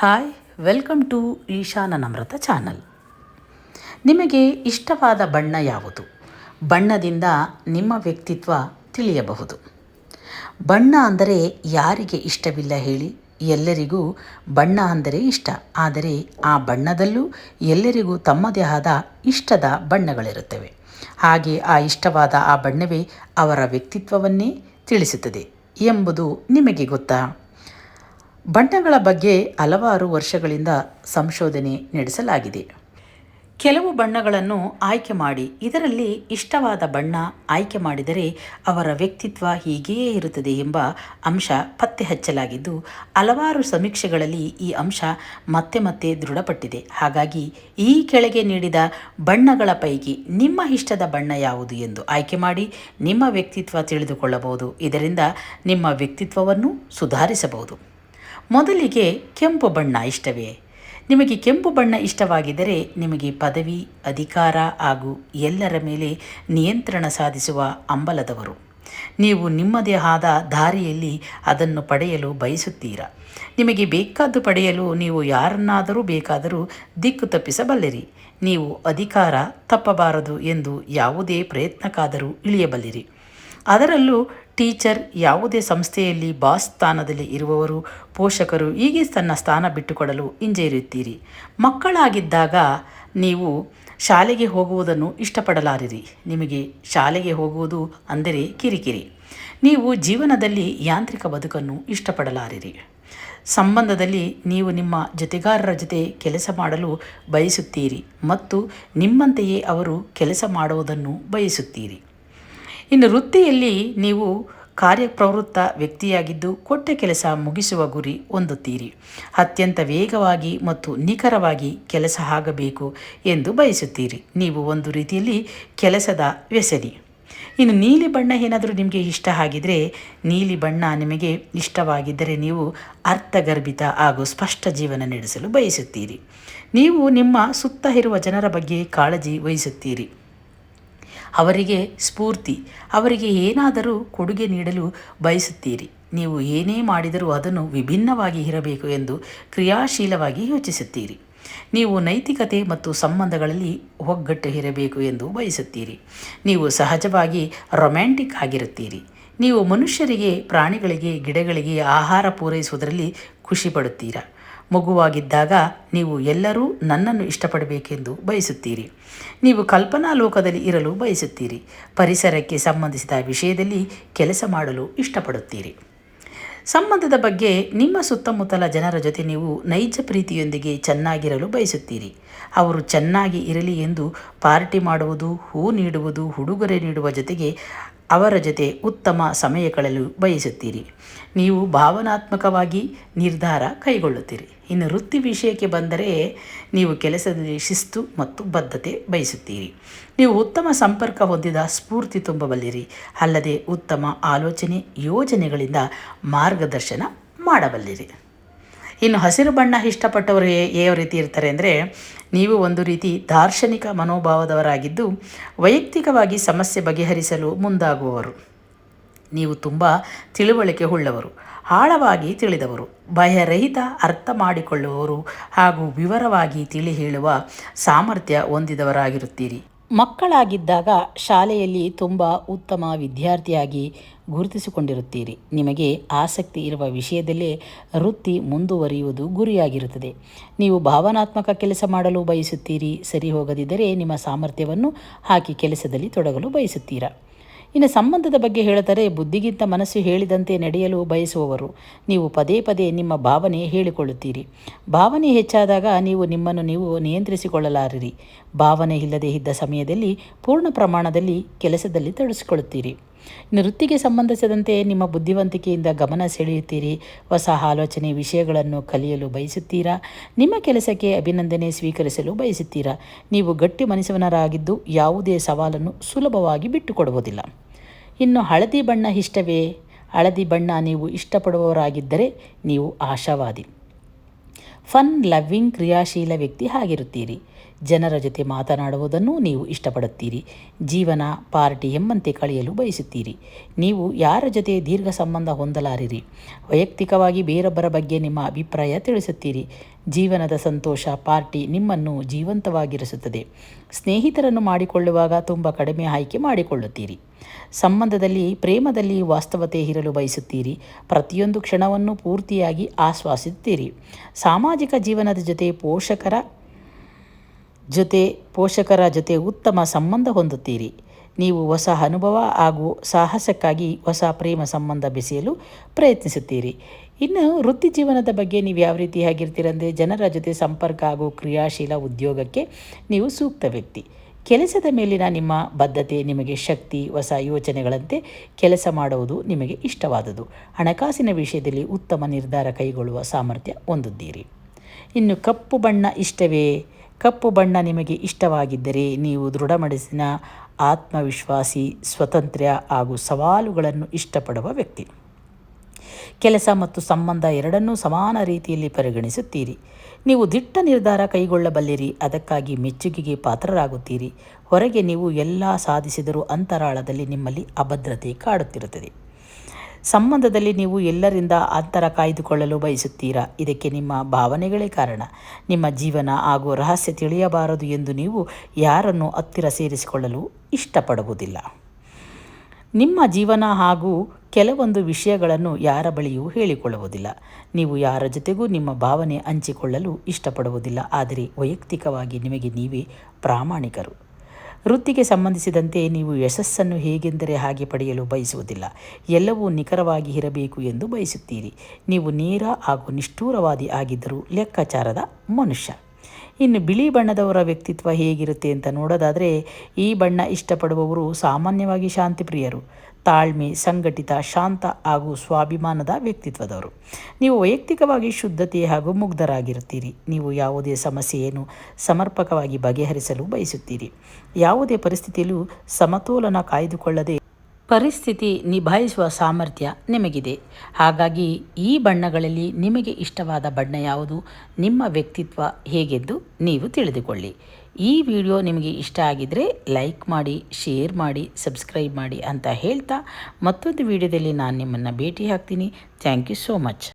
Hi welcome to Eshana Namratha channel ನಿಮಗೆ ಇಷ್ಟವಾದ ಬಣ್ಣ ಯಾವುದು? ಬಣ್ಣದಿಂದ ನಿಮ್ಮ ವ್ಯಕ್ತಿತ್ವ ತಿಳಿಯಬಹುದು. ಬಣ್ಣ ಅಂದರೆ ಯಾರಿಗೆ ಇಷ್ಟವಿಲ್ಲ ಹೇಳಿ? ಎಲ್ಲರಿಗೂ ಬಣ್ಣ ಅಂದರೆ ಇಷ್ಟ. ಆದರೆ ಆ ಬಣ್ಣದಲ್ಲೂ ಎಲ್ಲರಿಗೂ ತಮ್ಮದೇ ಆದ ಇಷ್ಟದ ಬಣ್ಣಗಳಿರುತ್ತವೆ. ಹಾಗೆ ಆ ಇಷ್ಟವಾದ ಆ ಬಣ್ಣವೇ ಅವರ ವ್ಯಕ್ತಿತ್ವವನ್ನೇ ತಿಳಿಸುತ್ತದೆ ಎಂಬುದು ನಿಮಗೆ ಗೊತ್ತಾ? ಬಣ್ಣಗಳ ಬಗ್ಗೆ ಹಲವಾರು ವರ್ಷಗಳಿಂದ ಸಂಶೋಧನೆ ನಡೆಸಲಾಗಿದೆ. ಕೆಲವು ಬಣ್ಣಗಳನ್ನು ಆಯ್ಕೆ ಮಾಡಿ, ಇದರಲ್ಲಿ ಇಷ್ಟವಾದ ಬಣ್ಣ ಆಯ್ಕೆ ಮಾಡಿದರೆ ಅವರ ವ್ಯಕ್ತಿತ್ವ ಹೀಗೆಯೇ ಇರುತ್ತದೆ ಎಂಬ ಅಂಶ ಪತ್ತೆ ಹಚ್ಚಲಾಗಿದ್ದು ಹಲವಾರು ಸಮೀಕ್ಷೆಗಳಲ್ಲಿ ಈ ಅಂಶ ಮತ್ತೆ ಮತ್ತೆ ದೃಢಪಟ್ಟಿದೆ. ಹಾಗಾಗಿ ಈ ಕೆಳಗೆ ನೀಡಿದ ಬಣ್ಣಗಳ ಪೈಕಿ ನಿಮ್ಮ ಇಷ್ಟದ ಬಣ್ಣ ಯಾವುದು ಎಂದು ಆಯ್ಕೆ ಮಾಡಿ, ನಿಮ್ಮ ವ್ಯಕ್ತಿತ್ವ ತಿಳಿದುಕೊಳ್ಳಬಹುದು. ಇದರಿಂದ ನಿಮ್ಮ ವ್ಯಕ್ತಿತ್ವವನ್ನು ಸುಧಾರಿಸಬಹುದು. ಮೊದಲಿಗೆ ಕೆಂಪು ಬಣ್ಣ ಇಷ್ಟವೇ. ನಿಮಗೆ ಕೆಂಪು ಬಣ್ಣ ಇಷ್ಟವಾಗಿದ್ದರೆ ನಿಮಗೆ ಪದವಿ, ಅಧಿಕಾರ ಹಾಗೂ ಎಲ್ಲರ ಮೇಲೆ ನಿಯಂತ್ರಣ ಸಾಧಿಸುವ ಅಂಬಲದವರು. ನೀವು ನಿಮ್ಮದೇ ಆದ ದಾರಿಯಲ್ಲಿ ಅದನ್ನು ಪಡೆಯಲು ಬಯಸುತ್ತೀರಾ? ನಿಮಗೆ ಬೇಕಾದ್ದು ಪಡೆಯಲು ನೀವು ಯಾರನ್ನಾದರೂ ಬೇಕಾದರೂ ದಿಕ್ಕು ತಪ್ಪಿಸಬಲ್ಲಿರಿ. ನೀವು ಅಧಿಕಾರ ತಪ್ಪಬಾರದು ಎಂದು ಯಾವುದೇ ಪ್ರಯತ್ನಕ್ಕಾದರೂ ಇಳಿಯಬಲ್ಲಿರಿ. ಅದರಲ್ಲೂ ಟೀಚರ್ ಯಾವುದೇ ಸಂಸ್ಥೆಯಲ್ಲಿ ಬಾಸ್ ಸ್ಥಾನದಲ್ಲಿ ಇರುವವರು, ಪೋಷಕರು ಹೀಗೆ ತನ್ನ ಸ್ಥಾನ ಬಿಟ್ಟುಕೊಡಲು ಹಿಂಜರಿಯುತ್ತೀರಿ. ಮಕ್ಕಳಾಗಿದ್ದಾಗ ನೀವು ಶಾಲೆಗೆ ಹೋಗುವುದನ್ನು ಇಷ್ಟಪಡಲಾರಿರಿ. ನಿಮಗೆ ಶಾಲೆಗೆ ಹೋಗುವುದು ಅಂದರೆ ಕಿರಿಕಿರಿ. ನೀವು ಜೀವನದಲ್ಲಿ ಯಾಂತ್ರಿಕ ಬದುಕನ್ನು ಇಷ್ಟಪಡಲಾರಿರಿ. ಸಂಬಂಧದಲ್ಲಿ ನೀವು ನಿಮ್ಮ ಜೊತೆಗಾರರ ಜೊತೆ ಕೆಲಸ ಮಾಡಲು ಬಯಸುತ್ತೀರಿ ಮತ್ತು ನಿಮ್ಮಂತೆಯೇ ಅವರು ಕೆಲಸ ಮಾಡುವುದನ್ನು ಬಯಸುತ್ತೀರಿ. ಇನ್ನು ವೃತ್ತಿಯಲ್ಲಿ ನೀವು ಕಾರ್ಯಪ್ರವೃತ್ತ ವ್ಯಕ್ತಿಯಾಗಿದ್ದು ಕೊಟ್ಟ ಕೆಲಸ ಮುಗಿಸುವ ಗುರಿ ಹೊಂದುತ್ತೀರಿ. ಅತ್ಯಂತ ವೇಗವಾಗಿ ಮತ್ತು ನಿಖರವಾಗಿ ಕೆಲಸ ಆಗಬೇಕು ಎಂದು ಬಯಸುತ್ತೀರಿ. ನೀವು ಒಂದು ರೀತಿಯಲ್ಲಿ ಕೆಲಸದ ವ್ಯಸನಿ. ಇನ್ನು ನೀಲಿ ಬಣ್ಣ ಏನಾದರೂ ನಿಮಗೆ ಇಷ್ಟ ಆಗಿದರೆ, ನೀಲಿ ಬಣ್ಣ ನಿಮಗೆ ಇಷ್ಟವಾಗಿದ್ದರೆ ನೀವು ಅರ್ಥಗರ್ಭಿತ ಹಾಗೂ ಸ್ಪಷ್ಟ ಜೀವನ ನಡೆಸಲು ಬಯಸುತ್ತೀರಿ. ನೀವು ನಿಮ್ಮ ಸುತ್ತ ಇರುವ ಜನರ ಬಗ್ಗೆ ಕಾಳಜಿ ವಹಿಸುತ್ತೀರಿ. ಅವರಿಗೆ ಸ್ಫೂರ್ತಿ, ಅವರಿಗೆ ಏನಾದರೂ ಕೊಡುಗೆ ನೀಡಲು ಬಯಸುತ್ತೀರಿ. ನೀವು ಏನೇ ಮಾಡಿದರೂ ಅದನ್ನು ವಿಭಿನ್ನವಾಗಿ ಇರಬೇಕು ಎಂದು ಕ್ರಿಯಾಶೀಲವಾಗಿ ಯೋಚಿಸುತ್ತೀರಿ. ನೀವು ನೈತಿಕತೆ ಮತ್ತು ಸಂಬಂಧಗಳಲ್ಲಿ ಒಗ್ಗಟ್ಟು ಇರಬೇಕು ಎಂದು ಬಯಸುತ್ತೀರಿ. ನೀವು ಸಹಜವಾಗಿ ರೊಮ್ಯಾಂಟಿಕ್ ಆಗಿರುತ್ತೀರಿ. ನೀವು ಮನುಷ್ಯರಿಗೆ, ಪ್ರಾಣಿಗಳಿಗೆ, ಗಿಡಗಳಿಗೆ ಆಹಾರ ಪೂರೈಸುವುದರಲ್ಲಿ ಖುಷಿ ಪಡುತ್ತೀರಾ ಮಗುವಾಗಿದ್ದಾಗ ನೀವು ಎಲ್ಲರೂ ನನ್ನನ್ನು ಇಷ್ಟಪಡಬೇಕೆಂದು ಬಯಸುತ್ತೀರಿ. ನೀವು ಕಲ್ಪನಾ ಲೋಕದಲ್ಲಿ ಇರಲು ಬಯಸುತ್ತೀರಿ. ಪರಿಸರಕ್ಕೆ ಸಂಬಂಧಿಸಿದ ವಿಷಯದಲ್ಲಿ ಕೆಲಸ ಮಾಡಲು ಇಷ್ಟಪಡುತ್ತೀರಿ. ಸಂಬಂಧದ ಬಗ್ಗೆ ನಿಮ್ಮ ಸುತ್ತಮುತ್ತಲ ಜನರ ಜೊತೆ ನೀವು ನೈಜ ಪ್ರೀತಿಯೊಂದಿಗೆ ಚೆನ್ನಾಗಿರಲು ಬಯಸುತ್ತೀರಿ. ಅವರು ಚೆನ್ನಾಗಿ ಇರಲಿ ಎಂದು ಪಾರ್ಟಿ ಮಾಡುವುದು, ಹೂ ನೀಡುವುದು, ಉಡುಗೊರೆ ನೀಡುವ ಜೊತೆಗೆ ಅವರ ಜೊತೆ ಉತ್ತಮ ಸಮಯ ಕಳೆಯಲು ಬಯಸುತ್ತೀರಿ. ನೀವು ಭಾವನಾತ್ಮಕವಾಗಿ ನಿರ್ಧಾರ ಕೈಗೊಳ್ಳುತ್ತೀರಿ. ಇನ್ನು ವೃತ್ತಿ ವಿಷಯಕ್ಕೆ ಬಂದರೆ ನೀವು ಕೆಲಸದಲ್ಲಿ ಶಿಸ್ತು ಮತ್ತು ಬದ್ಧತೆ ಬಯಸುತ್ತೀರಿ. ನೀವು ಉತ್ತಮ ಸಂಪರ್ಕ ಹೊಂದಿದ ಸ್ಫೂರ್ತಿ ತುಂಬಬಲ್ಲಿರಿ. ಅಲ್ಲದೆ ಉತ್ತಮ ಆಲೋಚನೆ, ಯೋಜನೆಗಳಿಂದ ಮಾರ್ಗದರ್ಶನ ಮಾಡಬಲ್ಲಿರಿ. ಇನ್ನು ಹಸಿರು ಬಣ್ಣ ಇಷ್ಟಪಟ್ಟವರು ಯಾವ ರೀತಿ ಇರ್ತಾರೆ ಅಂದರೆ, ನೀವು ಒಂದು ರೀತಿ ದಾರ್ಶನಿಕ ಮನೋಭಾವದವರಾಗಿದ್ದು, ವೈಯಕ್ತಿಕವಾಗಿ ಸಮಸ್ಯೆ ಬಗೆಹರಿಸಲು ಮುಂದಾಗುವವರು. ನೀವು ತುಂಬ ತಿಳುವಳಿಕೆ ಉಳ್ಳವರು. ಆಳವಾಗಿ ತಿಳಿದವರು. ಭಯರಹಿತ ಅರ್ಥ ಮಾಡಿಕೊಳ್ಳುವವರು ಹಾಗೂ ವಿವರವಾಗಿ ತಿಳಿ ಹೇಳುವ ಸಾಮರ್ಥ್ಯ ಹೊಂದಿದವರಾಗಿರುತ್ತೀರಿ. ಮಕ್ಕಳಾಗಿದ್ದಾಗ ಶಾಲೆಯಲ್ಲಿ ತುಂಬ ಉತ್ತಮ ವಿದ್ಯಾರ್ಥಿಯಾಗಿ ಗುರುತಿಸಿಕೊಂಡಿರುತ್ತೀರಿ. ನಿಮಗೆ ಆಸಕ್ತಿ ಇರುವ ವಿಷಯದಲ್ಲೇ ವೃತ್ತಿ ಮುಂದುವರಿಯುವುದು ಗುರಿಯಾಗಿರುತ್ತದೆ. ನೀವು ಭಾವನಾತ್ಮಕ ಕೆಲಸ ಮಾಡಲು ಬಯಸುತ್ತೀರಿ. ಸರಿ ಹೋಗದಿದ್ದರೆ ನಿಮ್ಮ ಸಾಮರ್ಥ್ಯವನ್ನು ಹಾಕಿ ಕೆಲಸದಲ್ಲಿ ತೊಡಗಲು ಬಯಸುತ್ತೀರಾ? ಇನ್ನು ಸಂಬಂಧದ ಬಗ್ಗೆ ಹೇಳಿದರೆ ಬುದ್ಧಿಗಿಂತ ಮನಸ್ಸು ಹೇಳಿದಂತೆ ನಡೆಯಲು ಬಯಸುವವರು. ನೀವು ಪದೇ ಪದೇ ನಿಮ್ಮ ಭಾವನೆ ಹೇಳಿಕೊಳ್ಳುತ್ತೀರಿ. ಭಾವನೆ ಹೆಚ್ಚಾದಾಗ ನೀವು ನಿಮ್ಮನ್ನು ನೀವು ನಿಯಂತ್ರಿಸಿಕೊಳ್ಳಲಾರಿರಿ. ಭಾವನೆ ಇಲ್ಲದೆ ಇದ್ದ ಸಮಯದಲ್ಲಿ ಪೂರ್ಣ ಪ್ರಮಾಣದಲ್ಲಿ ಕೆಲಸದಲ್ಲಿ ತೊಡಗಿಸಿಕೊಳ್ಳುತ್ತೀರಿ. ಇನ್ನು ವೃತ್ತಿಗೆ ಸಂಬಂಧಿಸಿದಂತೆ ನಿಮ್ಮ ಬುದ್ಧಿವಂತಿಕೆಯಿಂದ ಗಮನ ಸೆಳೆಯುತ್ತೀರಿ. ಹೊಸ ಆಲೋಚನೆ ವಿಷಯಗಳನ್ನು ಕಲಿಯಲು ಬಯಸುತ್ತೀರಾ? ನಿಮ್ಮ ಕೆಲಸಕ್ಕೆ ಅಭಿನಂದನೆ ಸ್ವೀಕರಿಸಲು ಬಯಸುತ್ತೀರಾ? ನೀವು ಗಟ್ಟಿ ಮನಸ್ಸಿನರಾಗಿದ್ದು ಯಾವುದೇ ಸವಾಲನ್ನು ಸುಲಭವಾಗಿ ಬಿಟ್ಟುಕೊಡುವುದಿಲ್ಲ. ಇನ್ನು ಹಳದಿ ಬಣ್ಣ ಇಷ್ಟವೇ? ಹಳದಿ ಬಣ್ಣ ನೀವು ಇಷ್ಟಪಡುವವರಾಗಿದ್ದರೆ ನೀವು ಆಶಾವಾದಿ. ಫನ್ ಲವ್ವಿಂಗ್ ಕ್ರಿಯಾಶೀಲ ವ್ಯಕ್ತಿ ಆಗಿರುತ್ತೀರಿ ಜನರ ಜೊತೆ ಮಾತನಾಡುವುದನ್ನು ನೀವು ಇಷ್ಟಪಡುತ್ತೀರಿ. ಜೀವನ, ಪಾರ್ಟಿ ಎಂಬಂತೆ ಕಳೆಯಲು ಬಯಸುತ್ತೀರಿ. ನೀವು ಯಾರ ಜೊತೆ ದೀರ್ಘ ಸಂಬಂಧ ಹೊಂದಲಾರಿರಿ? ವೈಯಕ್ತಿಕವಾಗಿ ಬೇರೊಬ್ಬರ ಬಗ್ಗೆ ನಿಮ್ಮ ಅಭಿಪ್ರಾಯ ತಿಳಿಸುತ್ತೀರಿ. ಜೀವನದ ಸಂತೋಷ, ಪಾರ್ಟಿ ನಿಮ್ಮನ್ನು ಜೀವಂತವಾಗಿರಿಸುತ್ತದೆ. ಸ್ನೇಹಿತರನ್ನು ಮಾಡಿಕೊಳ್ಳುವಾಗ ತುಂಬ ಕಡಿಮೆ ಆಯ್ಕೆ ಮಾಡಿಕೊಳ್ಳುತ್ತೀರಿ. ಸಂಬಂಧದಲ್ಲಿ, ಪ್ರೇಮದಲ್ಲಿ ವಾಸ್ತವತೆ ಇರಲು ಬಯಸುತ್ತೀರಿ. ಪ್ರತಿಯೊಂದು ಕ್ಷಣವನ್ನು ಪೂರ್ತಿಯಾಗಿ ಆಶ್ವಾಸುತ್ತೀರಿ ಸಾಮಾಜಿಕ ಜೀವನದ ಜೊತೆ ಪೋಷಕರ ಜೊತೆ ಪೋಷಕರ ಜೊತೆ ಉತ್ತಮ ಸಂಬಂಧ ಹೊಂದುತ್ತೀರಿ. ನೀವು ಹೊಸ ಅನುಭವ ಹಾಗೂ ಸಾಹಸಕ್ಕಾಗಿ ಹೊಸ ಪ್ರೇಮ ಸಂಬಂಧ ಬೆಸೆಯಲು ಪ್ರಯತ್ನಿಸುತ್ತೀರಿ. ಇನ್ನು, ವೃತ್ತಿ ಜೀವನದ ಬಗ್ಗೆ ನೀವು ಯಾವ ರೀತಿಯಾಗಿರ್ತೀರಂದರೆ ಜನರ ಜೊತೆ ಸಂಪರ್ಕ ಹಾಗೂ ಕ್ರಿಯಾಶೀಲ ಉದ್ಯೋಗಕ್ಕೆ ನೀವು ಸೂಕ್ತ ವ್ಯಕ್ತಿ. ಕೆಲಸದ ಮೇಲಿನ ನಿಮ್ಮ ಬದ್ಧತೆ, ನಿಮಗೆ ಶಕ್ತಿ, ಹೊಸ ಯೋಚನೆಗಳಂತೆ ಕೆಲಸ ಮಾಡುವುದು ನಿಮಗೆ ಇಷ್ಟವಾದುದು ಹಣಕಾಸಿನ ವಿಷಯದಲ್ಲಿ ಉತ್ತಮ ನಿರ್ಧಾರ ಕೈಗೊಳ್ಳುವ ಸಾಮರ್ಥ್ಯ ಹೊಂದಿದ್ದೀರಿ ಇನ್ನು ಕಪ್ಪು ಬಣ್ಣ ಇಷ್ಟವೇ? ಕಪ್ಪು ಬಣ್ಣ ನಿಮಗೆ ಇಷ್ಟವಾಗಿದ್ದರೆ ನೀವು ದೃಢಮಡಿಸಿನ ಆತ್ಮವಿಶ್ವಾಸಿ, ಸ್ವತಂತ್ರ ಹಾಗೂ ಸವಾಲುಗಳನ್ನು ಇಷ್ಟಪಡುವ ವ್ಯಕ್ತಿ. ಕೆಲಸ ಮತ್ತು ಸಂಬಂಧ ಎರಡನ್ನೂ ಸಮಾನ ರೀತಿಯಲ್ಲಿ ಪರಿಗಣಿಸುತ್ತೀರಿ. ನೀವು ದಿಟ್ಟ ನಿರ್ಧಾರ ಕೈಗೊಳ್ಳಬಲ್ಲಿರಿ, ಅದಕ್ಕಾಗಿ ಮೆಚ್ಚುಗೆಗೆ ಪಾತ್ರರಾಗುತ್ತೀರಿ. ಹೊರಗೆ ನೀವು ಎಲ್ಲ ಸಾಧಿಸಿದರೂ ಅಂತರಾಳದಲ್ಲಿ ನಿಮ್ಮಲ್ಲಿ ಅಭದ್ರತೆ ಕಾಡುತ್ತಿರುತ್ತದೆ. ಸಂಬಂಧದಲ್ಲಿ ನೀವು ಎಲ್ಲರಿಂದ ಅಂತರ ಕಾಯ್ದುಕೊಳ್ಳಲು ಬಯಸುತ್ತೀರಾ? ಇದಕ್ಕೆ ನಿಮ್ಮ ಭಾವನೆಗಳೇ ಕಾರಣ. ನಿಮ್ಮ ಜೀವನ ಹಾಗೂ ರಹಸ್ಯ ತಿಳಿಯಬಾರದು ಎಂದು ನೀವು ಯಾರನ್ನು ಹತ್ತಿರ ಸೇರಿಸಿಕೊಳ್ಳಲು ಇಷ್ಟಪಡುವುದಿಲ್ಲ. ನಿಮ್ಮ ಜೀವನ ಹಾಗೂ ಕೆಲವೊಂದು ವಿಷಯಗಳನ್ನು ಯಾರ ಬಳಿಯೂ ಹೇಳಿಕೊಳ್ಳುವುದಿಲ್ಲ. ನೀವು ಯಾರ ಜೊತೆಗೂ ನಿಮ್ಮ ಭಾವನೆ ಹಂಚಿಕೊಳ್ಳಲು ಇಷ್ಟಪಡುವುದಿಲ್ಲ. ಆದರೆ ವೈಯಕ್ತಿಕವಾಗಿ ನಿಮಗೆ ನೀವೇ ಪ್ರಾಮಾಣಿಕರು. ವೃತ್ತಿಗೆ ಸಂಬಂಧಿಸಿದಂತೆ ನೀವು ಯಶಸ್ಸನ್ನು ಹೇಗೆಂದರೆ ಹಾಗೆ ಪಡೆಯಲು ಬಯಸುವುದಿಲ್ಲ. ಎಲ್ಲವೂ ನಿಖರವಾಗಿ ಇರಬೇಕು ಎಂದು ಬಯಸುತ್ತೀರಿ. ನೀವು ನೇರ ಹಾಗೂ ನಿಷ್ಠೂರವಾದಿ ಆಗಿದ್ದರೂ ಲೆಕ್ಕಾಚಾರದ ಮನುಷ್ಯ. ಇನ್ನು ಬಿಳಿ ಬಣ್ಣದವರ ವ್ಯಕ್ತಿತ್ವ ಹೇಗಿರುತ್ತೆ ಅಂತ ನೋಡೋದಾದರೆ, ಈ ಬಣ್ಣ ಇಷ್ಟಪಡುವವರು ಸಾಮಾನ್ಯವಾಗಿ ಶಾಂತಿಪ್ರಿಯರು. ತಾಳ್ಮೆ, ಸಂಘಟಿತ, ಶಾಂತ ಹಾಗೂ ಸ್ವಾಭಿಮಾನದ ವ್ಯಕ್ತಿತ್ವದವರು. ನೀವು ವೈಯಕ್ತಿಕವಾಗಿ ಶುದ್ಧತೆ ಹಾಗೂ ಮುಗ್ಧರಾಗಿರುತ್ತೀರಿ. ನೀವು ಯಾವುದೇ ಸಮಸ್ಯೆಯನ್ನು ಸಮರ್ಪಕವಾಗಿ ಬಗೆಹರಿಸಲು ಬಯಸುತ್ತೀರಿ. ಯಾವುದೇ ಪರಿಸ್ಥಿತಿಯಲ್ಲೂ ಸಮತೋಲನ ಕಾಯ್ದುಕೊಳ್ಳದೆ ಪರಿಸ್ಥಿತಿ ನಿಭಾಯಿಸುವ ಸಾಮರ್ಥ್ಯ ನಿಮಗಿದೆ. ಹಾಗಾಗಿ ಈ ಬಣ್ಣಗಳಲ್ಲಿ ನಿಮಗೆ ಇಷ್ಟವಾದ ಬಣ್ಣ ಯಾವುದು? ನಿಮ್ಮ ವ್ಯಕ್ತಿತ್ವ ಹೇಗೆಂದು ನೀವು ತಿಳಿದುಕೊಳ್ಳಿ. ಈ ವಿಡಿಯೋ ನಿಮಗೆ ಇಷ್ಟ ಆಗಿದ್ದರೆ ಲೈಕ್ ಮಾಡಿ, ಶೇರ್ ಮಾಡಿ, ಸಬ್ಸ್ಕ್ರೈಬ್ ಮಾಡಿ ಅಂತ ಹೇಳ್ತಾ ಮತ್ತೊಂದು ವಿಡಿಯೋದಲ್ಲಿ ನಾನು ನಿಮ್ಮನ್ನು ಭೇಟಿ ಹಾಕ್ತೀನಿ ಥ್ಯಾಂಕ್ ಯು ಸೋ ಮಚ್.